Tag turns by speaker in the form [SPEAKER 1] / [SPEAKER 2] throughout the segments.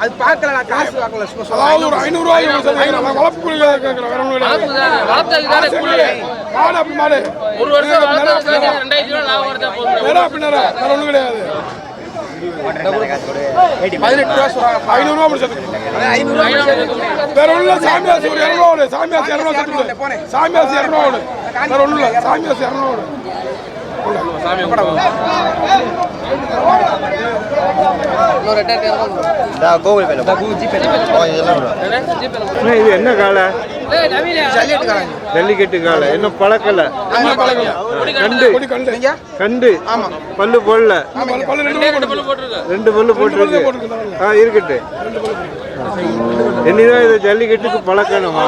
[SPEAKER 1] அது பார்க்கல நான் காசு வாங்கல
[SPEAKER 2] அதாவது ஒரு வளர்ப்பு வேற ஒன்றும் கிடையாது மாடு அப்படி மாடு
[SPEAKER 3] ஒரு வருஷம் ரெண்டாயிரத்தி ரூபா லாபம்
[SPEAKER 2] வேற ஒன்றும் கிடையாது.
[SPEAKER 1] பதினெட்டு ரூபா சொல்றாங்க
[SPEAKER 2] ஐநூறுரூவா முடிச்சதுக்கு வேற ஒன்றும் சாமியாசி ஒரு இரநூறுவா ஓடு சாமியாசி இரநூறுவா சாமியாசி இரநூறுவா ஓடு வேற ஒன்றும் இல்லை சாமியாசி இரநூறுவா ஓடு
[SPEAKER 4] இது என்ன காலை? ஜல்லிக்கட்டு காலை இன்னும் பழக்கல. கண்டு.
[SPEAKER 2] கண்டு.
[SPEAKER 4] பல்லு போடல.
[SPEAKER 2] ரெண்டு பல்லு போட்டு
[SPEAKER 4] ரெண்டு பல்லு போட்டிருக்கு. ஆ இருக்கட்டு. என்னதான் இது ஜல்லிக்கட்டுக்கு பழக்கணுமா?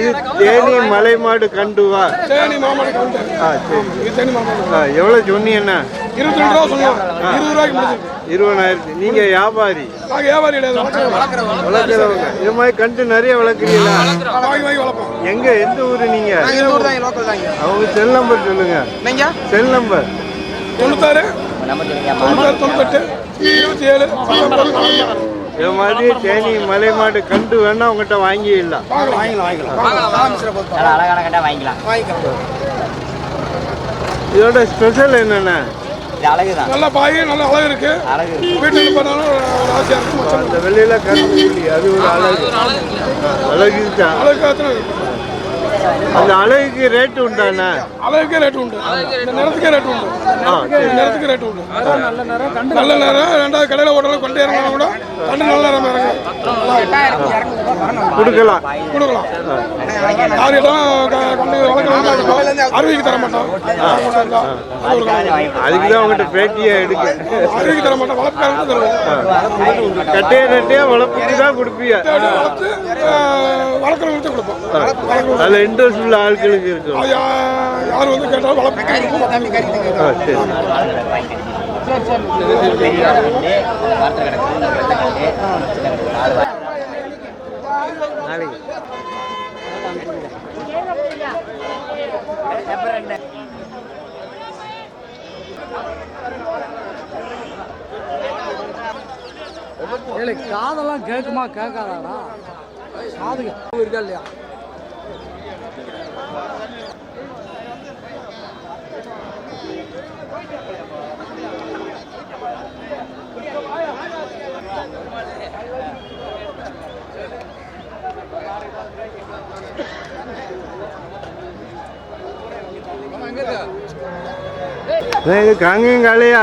[SPEAKER 4] இது தேனி மலை மாடு கண்டுவா
[SPEAKER 2] தேனி மாமாடி கண்டு.
[SPEAKER 4] ஆ சரி. ஆ எவ்வளோ சொன்னீங்கண்ணா
[SPEAKER 2] இருபத்தி ரெண்டு ரூபா சொன்னோம். இருபது ரூபாய்க்கு
[SPEAKER 4] இருபதாயிரத்தி. நீங்க வியாபாரி.
[SPEAKER 2] நாங்கள் வியாபாரி
[SPEAKER 4] வளர்க்குறவங்க. இது மாதிரி கண்டு நிறைய வளர்க்குறீங்களா?
[SPEAKER 2] வாங்கி வாங்கி வளர்ப்போம்.
[SPEAKER 4] எங்க எந்த ஊரு நீங்க? அவங்க செல் நம்பர் சொல்லுங்க. செல் நம்பர்
[SPEAKER 2] தொண்ணூத்தாறு. தொண்ணூத்தெட்டு. இருபத்தி ஏழு
[SPEAKER 4] இது மாதிரி தேனி மலை மாடு கண்டு வேணா உங்ககிட்ட வாங்கிடலாம்.
[SPEAKER 1] வாங்கிக்கலாம்
[SPEAKER 4] இதோட ஸ்பெஷல் என்னென்ன?
[SPEAKER 5] இது அழகுதான்
[SPEAKER 2] நல்ல பாய் நல்ல அழகு இருக்கு.
[SPEAKER 5] அழகு
[SPEAKER 2] ஒரு ஆசையாக இருக்கும்
[SPEAKER 4] வெளியில புள்ளி அது ஒரு அழகு. அழகு தான்.
[SPEAKER 2] அழகு.
[SPEAKER 4] அந்த அழகுக்கு ரேட்டு உண்டாண்ணா
[SPEAKER 2] அழகுக்கே ரேட்டு உண்டு. இந்த நிறத்துக்கே ரேட்டு உண்டு.
[SPEAKER 4] ஆ சரி.
[SPEAKER 2] இந்த நிறத்துக்கு ரேட்டு உண்டு. நல்ல நேரம். ரெண்டாவது கடையில் ஓட்டலாம் கொண்டு இறங்கலாம் கூட கண்டு நல்ல நேரம் இறங்கும்.
[SPEAKER 4] கொடுக்கலாம்.
[SPEAKER 2] கொடுக்கலாம். யார் கேட்டாலும் கண்டு வளர்க்கலாம் அருவிக்கு தர மாட்டோம்.
[SPEAKER 4] அதுக்கு தான் உங்ககிட்ட பேட்டியை எடுக்க.
[SPEAKER 2] அருவிக்கு தர மாட்டோம். வளர்ப்பாருக்கு தருவோம்.
[SPEAKER 4] கட்டையை நட்டையா வளர்ப்புக்கு தான் கொடுப்பிய
[SPEAKER 2] வளர்த்து வளர்க்குறவங்களுக்கு கொடுப்போம்.
[SPEAKER 4] அதில் இன்ட்ரெஸ்ட் உள்ள ஆட்களுக்கு இருக்கும்
[SPEAKER 2] யார் வந்து கேட்டாலும் வளர்ப்பு
[SPEAKER 4] ஆ சரி. நாளைக்கு
[SPEAKER 6] காதெல்லாம் கேட்குமா கேட்காதாடா? காது இருக்கா இல்லையா?
[SPEAKER 4] காங்கேயம் காளையா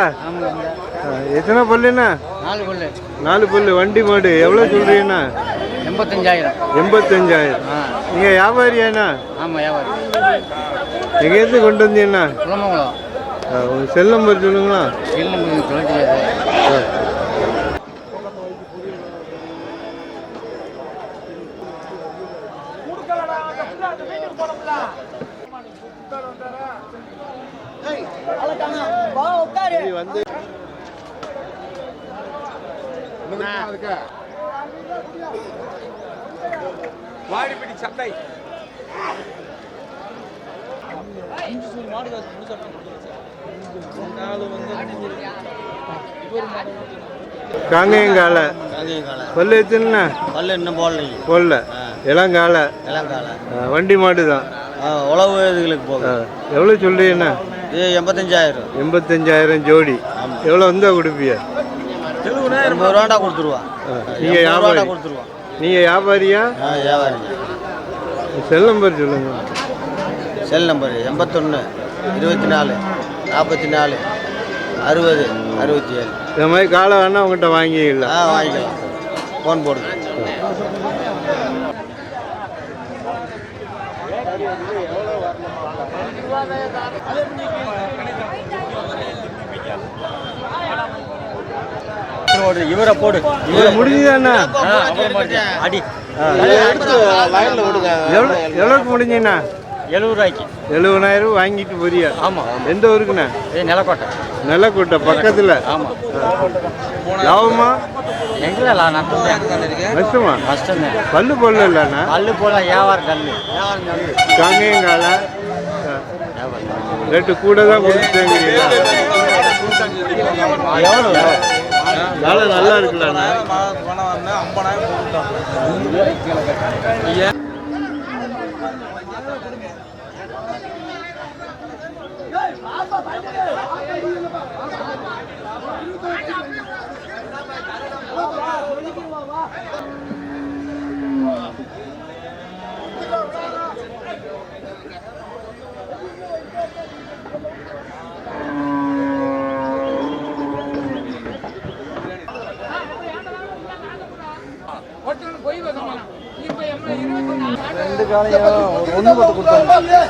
[SPEAKER 4] ஆ, எத்தனை பல்லுண்ணா?
[SPEAKER 6] நாலு கொள்ளு
[SPEAKER 4] நாலு பல்லு வண்டி மாடு. எவ்வளோ சொல்றீங்கண்ணா?
[SPEAKER 6] எண்பத்தஞ்சாயிரம்.
[SPEAKER 4] எண்பத்தஞ்சாயிரம். நீங்கள் வியாபாரியாண்ணா
[SPEAKER 6] ஆமாம் வியாபாரி.
[SPEAKER 4] எங்கேருந்து கொண்டு வந்தீங்கண்ணா?
[SPEAKER 6] குளமங்குளம்
[SPEAKER 4] ஆ, உங்க செல் நம்பர் சொல்லுங்களா?
[SPEAKER 6] இல்லை சொல்ல
[SPEAKER 1] வாடிப்பட்டி சட்டை.
[SPEAKER 4] பல்லு எத்தனைண்ணா
[SPEAKER 7] பல்லு இன்னும் போடலைங்க
[SPEAKER 4] போடல.
[SPEAKER 7] இளங்கால.
[SPEAKER 4] ஆ, வண்டி மாடு தான்
[SPEAKER 7] உழவு இதுகளுக்கு போகும்
[SPEAKER 4] எவ்வளோ சொல்றீங்கண்ணா
[SPEAKER 7] இது எண்பத்தஞ்சாயிரம்.
[SPEAKER 4] எண்பத்தஞ்சாயிரம் ஜோடி. எவ்வளோ வந்தா கொடுப்பிய
[SPEAKER 7] எண்பது ரூபாண்டா கொடுத்துருவா.
[SPEAKER 4] நீங்கள் வியாபாரி
[SPEAKER 7] கொடுத்துருவா.
[SPEAKER 4] நீங்கள் வியாபாரியா
[SPEAKER 7] ஆ வியாபாரிங்க
[SPEAKER 4] செல் நம்பர் சொல்லுங்க.
[SPEAKER 7] செல் நம்பர் எண்பத்தொன்று இருபத்தி நாலு நாற்பத்தி நாலு அறுபது அறுபத்தி ஏழு
[SPEAKER 4] இந்த மாதிரி காலை வேணா உங்கள்கிட்ட வாங்கிக்கலாம்.
[SPEAKER 7] ஆ வாங்கிக்கலாம். ஃபோன் போடுங்க
[SPEAKER 4] எவ்வளோ வரணும்
[SPEAKER 7] இவரை போடு.
[SPEAKER 4] இது முடிஞ்சுதாண்ணா
[SPEAKER 7] அடி.
[SPEAKER 4] எவ்வளோக்கு முடிஞ்சுண்ணா
[SPEAKER 7] எழுபது ரூபாய்க்கு
[SPEAKER 4] எழுபதாயிரம் வாங்கிட்டு போறியா?
[SPEAKER 7] ஆமாம்
[SPEAKER 4] எந்த ஊருக்குண்ணா?
[SPEAKER 7] இது நிலக்கோட்டை.
[SPEAKER 4] நெல்லக்கோட்டை பக்கத்தில்?
[SPEAKER 7] ஆமாம்
[SPEAKER 4] லாபமா?
[SPEAKER 7] எங்கே நஷ்டம்?
[SPEAKER 4] நஷ்டமா பல்லு பொருள் இல்லைண்ணா
[SPEAKER 7] கல்லு போல வியாபாரம்
[SPEAKER 4] காங்கேயங்கால. ரேட்டு கூட தான் கொடுத்துட்டேங்கிறீங்களா?
[SPEAKER 7] எவ்வளோ
[SPEAKER 4] வேலை நல்லா இருக்குல்ல
[SPEAKER 1] பணம் வந்து ஐம்பதாயிரம் போட்டுட்டான்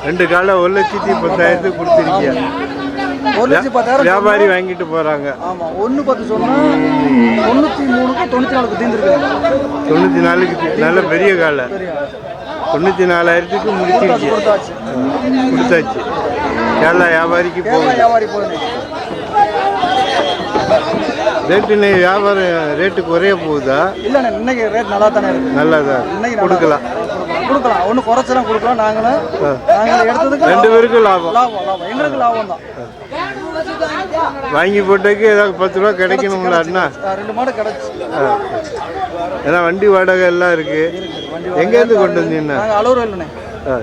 [SPEAKER 4] ரெண்டு காலை ஒரு லட்சத்தி பத்தாயிரத்துக்கு கொடுத்துருக்கியா?
[SPEAKER 1] ஒரு லட்சம் பத்தாயிரம்
[SPEAKER 4] வியாபாரி வாங்கிட்டு போறாங்க.
[SPEAKER 1] ஆமா ஒண்ணு பத்து சொன்னா தொண்ணூத்தி மூணுக்கு தொண்ணூத்தி நாலுக்கு தீர்ந்துருக்கு
[SPEAKER 4] தொண்ணூத்தி நாலுக்கு நல்ல பெரிய காலை. தொண்ணூத்தி நாலாயிரத்துக்கு முடிச்சிருச்சு
[SPEAKER 1] கொடுத்தாச்சு
[SPEAKER 4] கேரளா வியாபாரிக்கு போகுது.
[SPEAKER 1] வியாபாரி போகுது.
[SPEAKER 4] ரேட்டு இன்னைக்கு வியாபாரம் ரேட்டு குறைய போகுதா?
[SPEAKER 1] இல்லண்ணே இன்னைக்கு ரேட் நல்லா தானே இருக்கு.
[SPEAKER 4] நல்லதா
[SPEAKER 1] இன்னைக்கு நல்லா
[SPEAKER 4] கொடுக்கலாம்.
[SPEAKER 1] கொடுக்கலாம். ஒன்றும் குறைச்சலாம் கொடுக்கலாம். நாங்களும் நாங்கள் எடுத்ததுக்கு
[SPEAKER 4] ரெண்டு. பேருக்கும் லாபம்.
[SPEAKER 1] லாபம் லாபம். எங்களுக்கு லாபம் தான்.
[SPEAKER 4] வாங்கி போட்டதுக்கு ஏதாவது பத்து ரூபா கிடைக்கணுங்களா அண்ணா?
[SPEAKER 1] ரெண்டு மாடு கிடச்சி.
[SPEAKER 4] ஏன்னா வண்டி வாடகை எல்லாம் இருக்கு. எங்கேருந்து கொண்டு வந்தீங்கண்ணா
[SPEAKER 1] நாங்கள் இல்லைண்ணே
[SPEAKER 4] ஆ.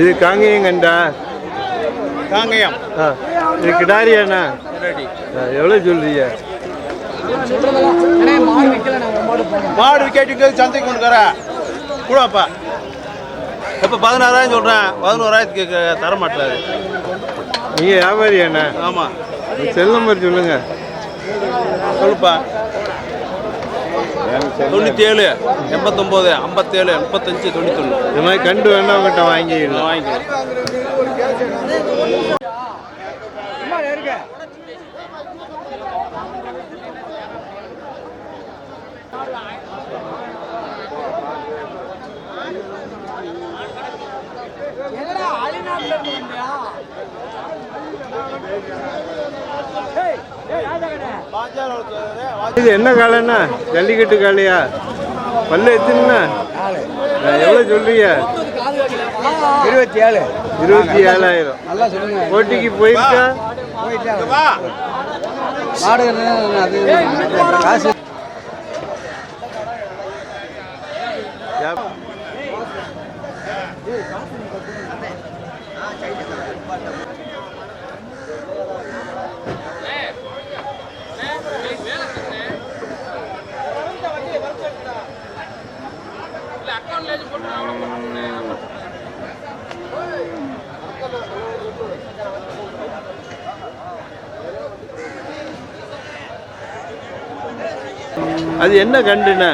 [SPEAKER 4] இது காங்கேயங்கண்டா
[SPEAKER 7] காங்கயம்.
[SPEAKER 4] ஆ இது கிடாரியாண்ணா ஆ, எவ்வளோ சொல்றீங்க?
[SPEAKER 7] மாடு கேட்டுங்க சந்தைக்கு கொண்டு வர. கூடப்பா. இப்போ பதினாறாயிரம் சொல்கிறேன் பதினோராயிரத்துக்கு தர மாட்டாரு
[SPEAKER 4] நீங்கள் வியாபாரியாண்ணா
[SPEAKER 7] ஆமாம்
[SPEAKER 4] செல் நம்பர் சொல்லுங்க.
[SPEAKER 7] சொல்லுப்பா. தொண்ணூற்றி ஏழு எண்பத்தொம்போது ஐம்பத்தேழு முப்பத்தஞ்சு தொண்ணூத்தொன்று.
[SPEAKER 4] இந்த மாதிரி கண்டு வேணா உங்கள்கிட்ட வாங்கிடலாம்.
[SPEAKER 7] வாங்கிக்கலாம்.
[SPEAKER 4] இது என்ன காலைண்ணா? ஜல்லிக்கட்டு காளையா பல்லு எத்தனைண்ணா? ஆ, எவ்வளோ சொல்றீங்க?
[SPEAKER 1] இருபத்தி ஏழு.
[SPEAKER 4] இருபத்தி ஏழாயிரம். போட்டிக்கு போயிருக்கா
[SPEAKER 1] மாடு காசு.
[SPEAKER 4] அது என்ன கண்டுண்ணா?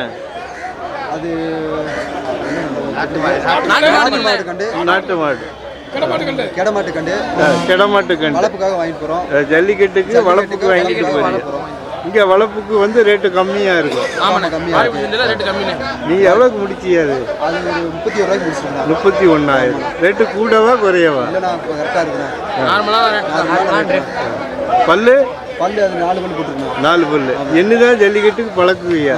[SPEAKER 1] அது
[SPEAKER 6] நாட்டு மாடு.
[SPEAKER 1] கண்டு.
[SPEAKER 4] நாட்டு மாடு.
[SPEAKER 1] கிடமாட்டு கண்டு.
[SPEAKER 4] கிடமாட்டு கண்டு.
[SPEAKER 1] வளர்ப்புக்காக வாங்கிட்டு போகிறோம்
[SPEAKER 4] ஜல்லிக்கட்டுக்கு வளர்ப்புக்கு வாங்கிட்டு போறீங்க. இங்க வளர்ப்புக்கு வந்து ரேட்டு கம்மியா இருக்கும்.
[SPEAKER 3] ஆமாண்ணே
[SPEAKER 1] கம்மியா
[SPEAKER 3] வாய்ப்பு செஞ்சாலும் ரேட்டு கம்மிண்ணே
[SPEAKER 4] நீங்க எவ்வளவுக்கு முடிச்சிய அது?
[SPEAKER 1] முப்பத்தி ஒரு ரூபாய்க்கு
[SPEAKER 4] முப்பத்தி ஒன்னாயிரம் ரேட்டு கூடவா குறையவா?
[SPEAKER 1] இல்லை நான் இப்போ கரெக்டாக
[SPEAKER 3] ரேட்
[SPEAKER 4] பல்லு?
[SPEAKER 1] பல்லு அது நாலு போட்டுருந்தேன்
[SPEAKER 4] நாலு பல்லு. என்னதான் ஜல்லிக்கட்டுக்கு பழக்குவியா.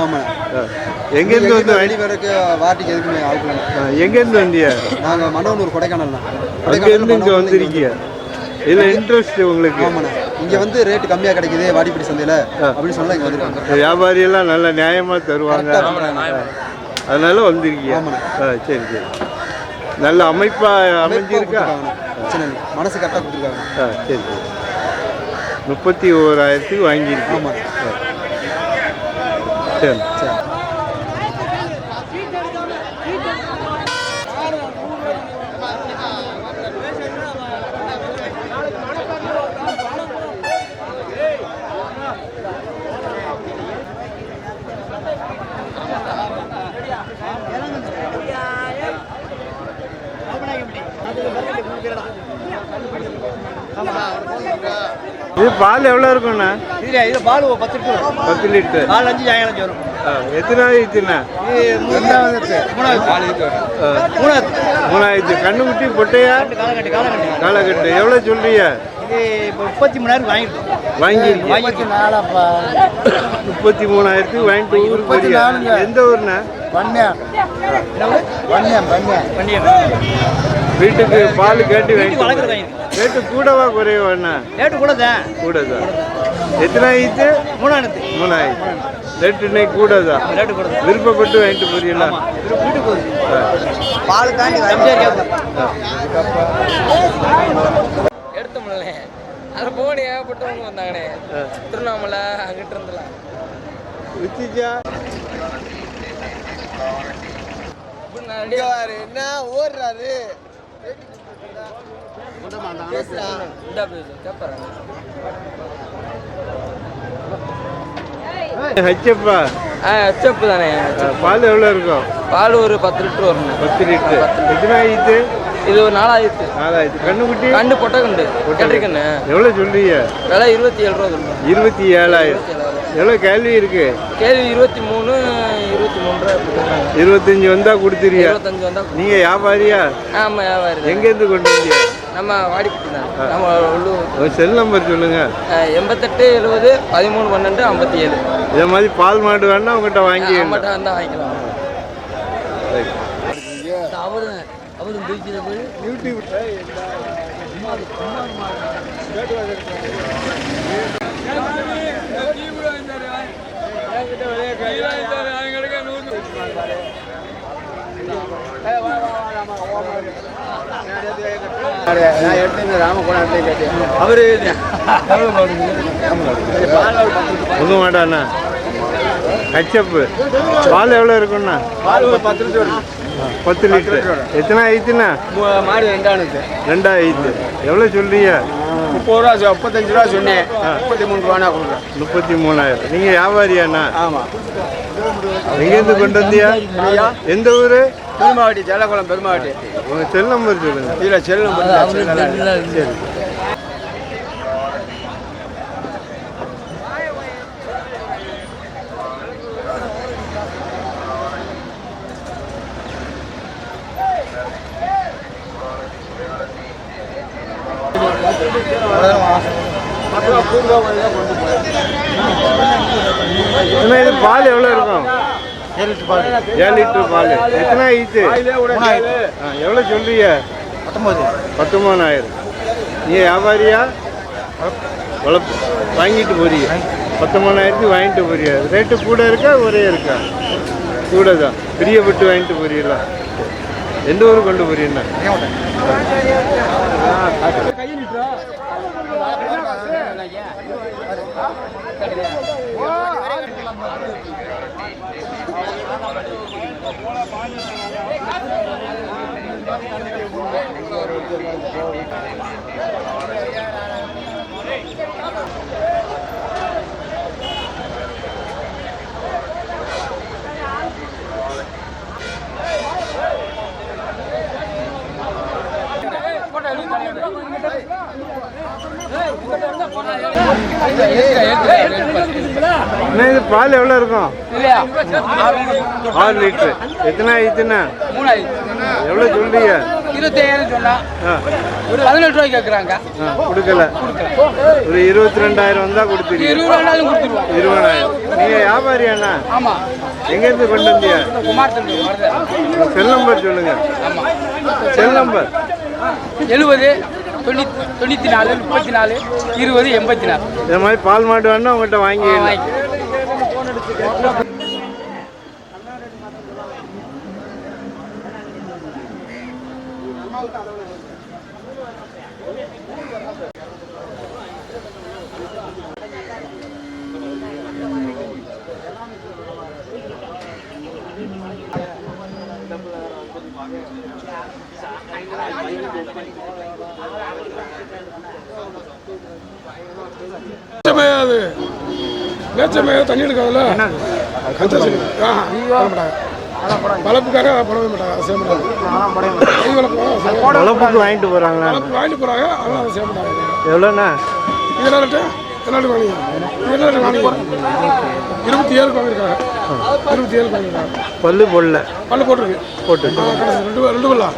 [SPEAKER 4] எங்கேருந்து வந்து
[SPEAKER 1] வெளி வரைக்கு வாட்டிக்கு எதுக்குமே ஆகலாம்
[SPEAKER 4] எங்கேருந்து வந்தியா?
[SPEAKER 1] நாங்கள் மண்டபனூர் கொடைக்கானல்
[SPEAKER 4] அங்கேருந்து இங்கே வந்திருக்கியா? இதில் இன்ட்ரெஸ்ட் உங்களுக்கு?
[SPEAKER 1] ஆமாண்ணே. இங்கே வந்து ரேட்டு கம்மியாக கிடைக்குது வாடிப்படி சந்தையில் அப்படின்னு சொன்னா இங்கே வந்துருக்காங்க
[SPEAKER 4] வியாபாரி எல்லாம் நல்ல நியாயமா தருவாங்க. அதனால வந்திருக்கியா?
[SPEAKER 1] ஆமாண்ணே.
[SPEAKER 4] சரி சரி. நல்ல அமைப்பா அமைஞ்சிருக்கா?
[SPEAKER 1] மனசு கரெக்டாக கொடுத்துருக்காங்க
[SPEAKER 4] சரி சரி. முப்பத்தி ஓராயிரத்துக்கு வாங்கியிருக்கேன்
[SPEAKER 1] ஆமாம்.
[SPEAKER 4] சரி.
[SPEAKER 1] சரி.
[SPEAKER 4] இது பால் எவ்வளோ இருக்கும்ண்ணா?
[SPEAKER 1] இதுல இது பால் ஒரு பத்து லிட்டர்
[SPEAKER 4] பத்து லிட்டர்.
[SPEAKER 1] நாலு அஞ்சு சாயங்காலம் வரும்.
[SPEAKER 4] ஆ, எத்தனாவது ஈத்துண்ணா
[SPEAKER 1] இது மூணாவது மூணாவது
[SPEAKER 4] மூணாயிரத்து கண்ணுக்குட்டி பொட்டையா?
[SPEAKER 1] காலகட்டி காலகட்டி
[SPEAKER 4] காலக்கட்டு எவ்வளோ சொல்றிய
[SPEAKER 1] இது இப்போ முப்பத்தி மூணாயிரம் வாங்கிருக்கோம்
[SPEAKER 4] வாங்கியிருக்கீங்க.
[SPEAKER 1] வாங்கிட்டு நாலாப்பா.
[SPEAKER 4] முப்பத்தி மூணாயிரத்துக்கு வாங்கிட்டு ஊருக்கு போறியா? எந்த ஊர்ண்ணா?
[SPEAKER 1] வன்னியம் வன்னியம் வன்னியம்
[SPEAKER 4] வீட்டுக்கு பால் கேட்டு வாங்கிட்டு ரேட்டு கூடவா குறைவாண்ணா
[SPEAKER 1] ரேட்டு கூட தான்
[SPEAKER 4] கூட தான் எத்தனை ஈத்து
[SPEAKER 1] மூணாயிரத்து.
[SPEAKER 4] மூணாயிரம் ரேட்டு இன்னைக்கு கூட தான்
[SPEAKER 1] ரேட்டு கூட
[SPEAKER 4] விருப்பப்பட்டு வாங்கிட்டு போறீங்களா?
[SPEAKER 1] வீட்டுக்கு போகுது. பால் தாண்டி
[SPEAKER 3] எடுத்தோம்ல அது போன ஏகப்பட்டவங்க வந்தாங்கண்ணே திருவண்ணாமலை அங்கிட்டு இருந்துலாம்
[SPEAKER 4] வித்திச்சா
[SPEAKER 3] என்ன ஓடுறாரு? தானே.
[SPEAKER 4] பால் எவ்வளோ இருக்கும்?
[SPEAKER 3] பால் ஒரு பத்து லிட்டர் வரும்
[SPEAKER 4] பத்து லிட்டர். எத்தனை ஈத்து
[SPEAKER 3] இது ஒரு நாலாயிரத்து
[SPEAKER 4] நாலாயிரத்து கண்ணுக்குட்டி
[SPEAKER 3] கண்டு பொட்டை கண்டு கெட்டிருக்கண்ணே
[SPEAKER 4] எவ்வளோ சொல்றீங்க?
[SPEAKER 3] விலை இருபத்தி ஏழு ரூபா சொல்லுங்க.
[SPEAKER 4] இருபத்தி ஏழாயிரம் எவ்வளோ கேள்வி இருக்கு?
[SPEAKER 3] கேள்வி இருபத்தி மூணு இருபத்தி மூணு ரூபா
[SPEAKER 4] இருபத்தஞ்சு வந்தா கொடுத்துறியா
[SPEAKER 3] இருபத்தஞ்சு வந்தா
[SPEAKER 4] நீங்க வியாபாரியா?
[SPEAKER 3] ஆமாம் வியாபாரி
[SPEAKER 4] எங்கேருந்து கொண்டு வந்தீங்க?
[SPEAKER 3] நம்ம வாடிப்பட்டி தான் நம்ம உள்ளூர்
[SPEAKER 4] செல் நம்பர் சொல்லுங்க
[SPEAKER 3] எண்பத்தெட்டு எழுபது பதிமூணு பன்னெண்டு ஐம்பத்தி ஏழு
[SPEAKER 4] இதே மாதிரி பால் மாடு வேணா உங்ககிட்ட வாங்கி
[SPEAKER 3] நம்மகிட்ட வந்தால் வாங்கிக்கலாம்
[SPEAKER 1] அவரு
[SPEAKER 4] உங்க மாட்டாண்ணா ஹச்சப்பு பால் எவ்வளோ இருக்கும்ண்ணா?
[SPEAKER 1] பால் ஒரு பத்து லிட்டர்.
[SPEAKER 4] பத்து லிட்டர் எத்தனை ஆயிடுச்சுண்ணா
[SPEAKER 1] மாடு ரெண்டானது
[SPEAKER 4] ரெண்டாயிரத்து எவ்வளோ சொல்றீங்க?
[SPEAKER 1] முப்பது ரூபா முப்பத்தஞ்சு ரூபா சொன்னேன் முப்பத்தி மூணு. ரூபானா கொடுக்குறேன்
[SPEAKER 4] முப்பத்தி மூணாயிரம் நீங்க வியாபாரியாண்ணா?
[SPEAKER 1] ஆமாம்
[SPEAKER 4] எங்கேருந்து கொண்டு வந்தியா? எந்த ஊரு?
[SPEAKER 1] பெருமாவட்டி ஜலகுளம் பெருமாவட்டி.
[SPEAKER 4] உங்க செல் நம்பர் சொல்லுங்க.
[SPEAKER 1] இதில் செல்லும் சரி
[SPEAKER 4] அண்ணா, இது பால் எவ்வளோ இருக்கும்? ஏழு லிட்டர் பால். எத்தனை ஈத்து ஆ, எவ்வளோ சொல்றீங்க?
[SPEAKER 1] பத்தொம்பது.
[SPEAKER 4] பத்தொம்பதாயிரம் நீ வியாபாரியா? வளர்ப்பு. வாங்கிட்டு போறீங்க. பத்தொம்பதாயிரத்துக்கு வாங்கிட்டு போறீங்க. ரேட்டு கூட இருக்கா ஒரே இருக்கா? கூட தான். பிரியப்பட்டு வாங்கிட்டு போறீங்களா? எந்த ஊர் கொண்டு போறீங்கண்ணா பால் எவ்வளோ இருக்கும்? ஆறு லிட்டரு. எத்தனை ஆயிடுச்சுண்ணா எவ்வளோ சொல்றீங்க?
[SPEAKER 6] இருபத்தையாயிரம் சொன்னா.
[SPEAKER 4] ஆ.
[SPEAKER 6] ஒரு பதினெட்டு ரூபாய்க்கு கேட்குறாங்க
[SPEAKER 4] கொடுக்கல. ஒரு இருபத்தி ரெண்டாயிரம் வந்தா கொடுத்துருக்கீங்க
[SPEAKER 6] இருபது ரூபாய்னாலும் கொடுத்துருவோம்
[SPEAKER 4] இருபதாயிரம். நீங்க வியாபாரியாண்ணா
[SPEAKER 6] ஆமா.
[SPEAKER 4] எங்கேருந்து கொண்டு வந்தீங்க?
[SPEAKER 6] குமார் தம்பி
[SPEAKER 4] செல் நம்பர் சொல்லுங்க. செல் நம்பர்
[SPEAKER 6] எழுபது தொண்ணூத்தி தொண்ணூற்றி நாலு முப்பத்தி நாலு இருபது எண்பத்தி நாலு
[SPEAKER 4] இந்த மாதிரி பால் மாடு வேணா உங்கள்கிட்ட வாங்கி
[SPEAKER 2] அது மேச்சமே தண்ணி எடுக்காதுல்ல? வளர்ப்புக்காக போடவே மாட்டாங்க செய்ய மாட்டாங்க.
[SPEAKER 1] அதெல்லாம் போடவே மாட்டாங்க
[SPEAKER 2] கை வளர்ப்பு
[SPEAKER 4] வளர்ப்புக்கு வாங்கிட்டு போகிறாங்களா
[SPEAKER 2] வாங்கிட்டு போகிறாங்க அதெல்லாம் அதை செய்ய மாட்டாங்க.
[SPEAKER 4] எவ்வளோண்ணா?
[SPEAKER 2] இதெல்லாம் வாங்கிங்க இதெல்லாம் ரேட்டு வாங்கிங்க இருபத்தி ஏழுக்கு வாங்கியிருக்காங்க இருபத்தி ஏழுக்கு வாங்கியிருக்காங்க
[SPEAKER 4] பல்லு பொல்ல
[SPEAKER 2] பல்லு போட்டிருக்கு.
[SPEAKER 4] போட்டு.
[SPEAKER 2] கடைசி ரெண்டு பல்லு- ரெண்டு பல்லா?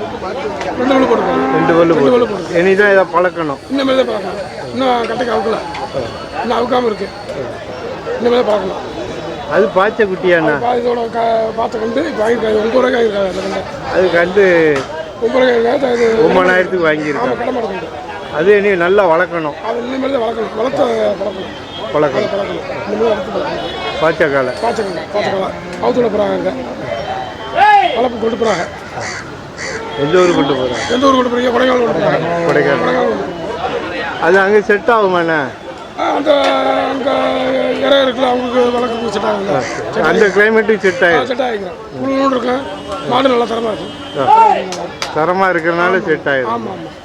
[SPEAKER 2] ரெண்டு பல்லு போட்டிருக்கு.
[SPEAKER 4] ரெண்டு பல்லு போட்டு. இனி தான் இதை பழக்கணும்.
[SPEAKER 2] இன்னும் மேலே பார்க்கலாம் இன்னும் கட்டைக்கு அவுக்கல. இன்னும் அவுக்காம இருக்கு. இன்னும் பார்க்கலாம்
[SPEAKER 4] அது பாய்ச்ச குட்டியாண்ணா
[SPEAKER 2] இதோட பார்த்த கண்டு இப்போ வாங்கியிருக்காங்க ஒன்பது ரூபாய்க்கு வாங்கியிருக்காங்க
[SPEAKER 4] அது கண்டு
[SPEAKER 2] ஒன்பது ரூபாய்க்கு ஆமாம்
[SPEAKER 4] வாங்கியிருக்காங்க.
[SPEAKER 2] கடை மாடு கண்டு.
[SPEAKER 4] அது இனி நல்லா வளர்க்கணும்.
[SPEAKER 2] வளர்க்கணும். வளர்த்த பழக்கணும்
[SPEAKER 4] பழக்கணும்
[SPEAKER 2] பழக்கணும் இனிமேல் வளர்த்து பழக்கணும்
[SPEAKER 4] பாய்ச்ச காலை
[SPEAKER 2] பாய்ச்சக்கணும் பாய்ச்சக்கலாம் அவுத்து விட போகிறாங்க இங்கே வளர்ப்பு கொண்டு போகிறாங்க
[SPEAKER 4] எந்த ஊர் கொண்டு போகிறோம்
[SPEAKER 2] எந்த ஊர் கொண்டு போகிறீங்க கொடைக்கானல் கொண்டு போகிறாங்க
[SPEAKER 4] கொடைக்கானல். அது அங்கே செட் ஆகுமாண்ணா?
[SPEAKER 2] அந்த அங்கே இறை இருக்குல்ல அவங்களுக்கு வளர்க்க செட் ஆகுங்க
[SPEAKER 4] அந்த கிளைமேட்டுக்கு செட் ஆயிடும்
[SPEAKER 2] செட் இருக்கும். மாடு நல்லா தரமாக இருக்கும்.
[SPEAKER 4] தரமாக இருக்கிறனால செட்
[SPEAKER 2] ஆமாம் ஆமாம்
[SPEAKER 4] அண்ணா,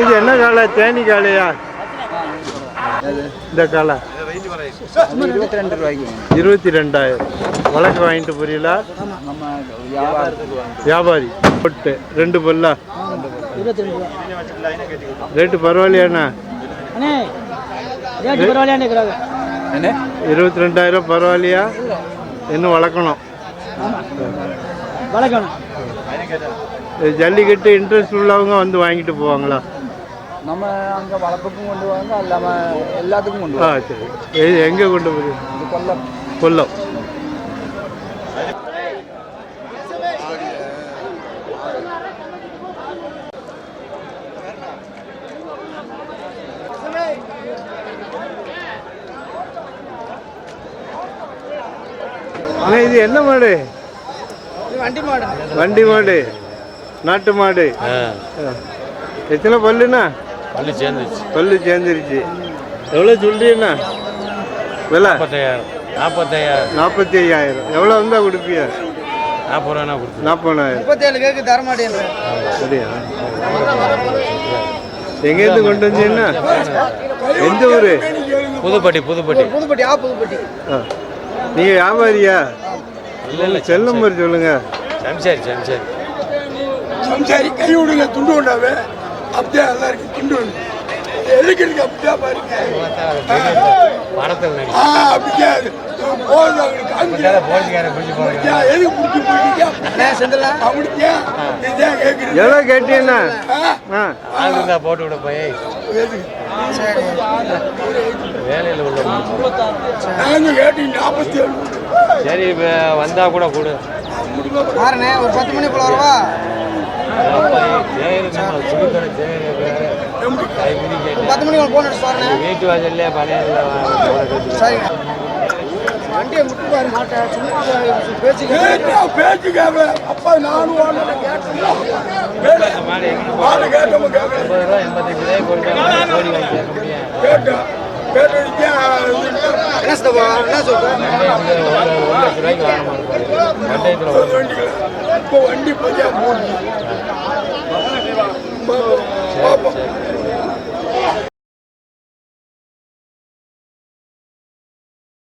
[SPEAKER 4] இது என்ன காலை? தேனி காலையா? இந்த காலை
[SPEAKER 1] இருபத்தி ரெண்டு ரூபாய்க்கு
[SPEAKER 4] இருபத்தி ரெண்டாயிரம். வழக்கு வாங்கிட்டு புரியல? வியாபாரி. பொட்டு. ரெண்டு பல்லா? ரேட்டு பரவாயில்லையாண்ணா? இருபத்தி ரெண்டாயிரம் பரவாயில்லையா? இன்னும் வளர்க்கணும்? ஜல்லிக்கட்டு இன்ட்ரெஸ்ட் உள்ளவங்க வந்து வாங்கிட்டு போவாங்களா?
[SPEAKER 1] நம்ம அங்கே வளர்ப்புக்கும் கொண்டு வாங்க இல்லாமல் எல்லாத்துக்கும் கொண்டு
[SPEAKER 4] ஆ சரி. எ- எங்கே கொண்டு போய்
[SPEAKER 1] இது கொல்லம்.
[SPEAKER 4] கொல்லம். இது என்ன மாடு?
[SPEAKER 1] வண்டி மாடு.
[SPEAKER 4] வண்டி மாடு. நாட்டு மாடு. ஆ. எத்தனை பல்லுண்ணா?
[SPEAKER 8] பள்ளி சேர்ந்துச்சு
[SPEAKER 4] பல்லு சேர்ந்துருச்சு. எவ்வளோ சொல்றீண்ணா விலை?
[SPEAKER 8] நாற்பத்தாயிரம் நாற்பத்தாயிரம்
[SPEAKER 4] நாற்பத்தி ஐயாயிரம் எவ்வளோ வந்தால் கொடுப்பியா?
[SPEAKER 8] நாற்பது ரூபா கொடுத்து
[SPEAKER 4] நாற்பதாயிரம்.
[SPEAKER 1] முப்பத்தேழு கேக்கு தர மாட்டேன்.
[SPEAKER 4] சரியா எங்கேருந்து கொண்டு வந்தீங்கன்னா எந்த ஊர்?
[SPEAKER 8] புதுப்பட்டி புதுப்பட்டி.
[SPEAKER 1] புதுப்பட்டி ஆ. புதுப்பட்டி
[SPEAKER 4] நீங்கள் வியாபாரியா?
[SPEAKER 8] இல்லை இல்லை
[SPEAKER 4] செல் நம்பர் சொல்லுங்க.
[SPEAKER 8] சம்சாரி சம்சாரி.
[SPEAKER 2] சம்சாரி கை விடுங்க துண்டு கொண்டாவே. அப்படியே நல்லா இருக்கு துண்டு ஒன்று எதுக்கு அப்படியே பாருங்க? அப்படியே போகுது அவங்களுக்கு எதுக்கு பிடிச்சி போயிட்டீங்க அப்படியே இதான் கேட்குறீங்க
[SPEAKER 4] எவ்வளோ கேட்டீங்கன்னா?
[SPEAKER 8] போட்டு விட போய். வேலையில் உள்ள
[SPEAKER 2] நாங்கள் கேட்டீங்க நாற்பத்தி ஏழு.
[SPEAKER 8] சரி வந்தா கூட கொடு.
[SPEAKER 1] ஒரு பத்து மணி போல வரவா. பத்து மணி போன் அடிச்சு
[SPEAKER 8] வீட்டு வாசல்ல பழைய
[SPEAKER 1] சரி வண்டியை முட்டு பாரு மாட்டேன் சும்மா பேச்சு
[SPEAKER 2] அப்பா நானும் கேட்டேன்
[SPEAKER 1] என்ன சொல்றேன்
[SPEAKER 2] இப்போ வண்டி பூஜை மூணு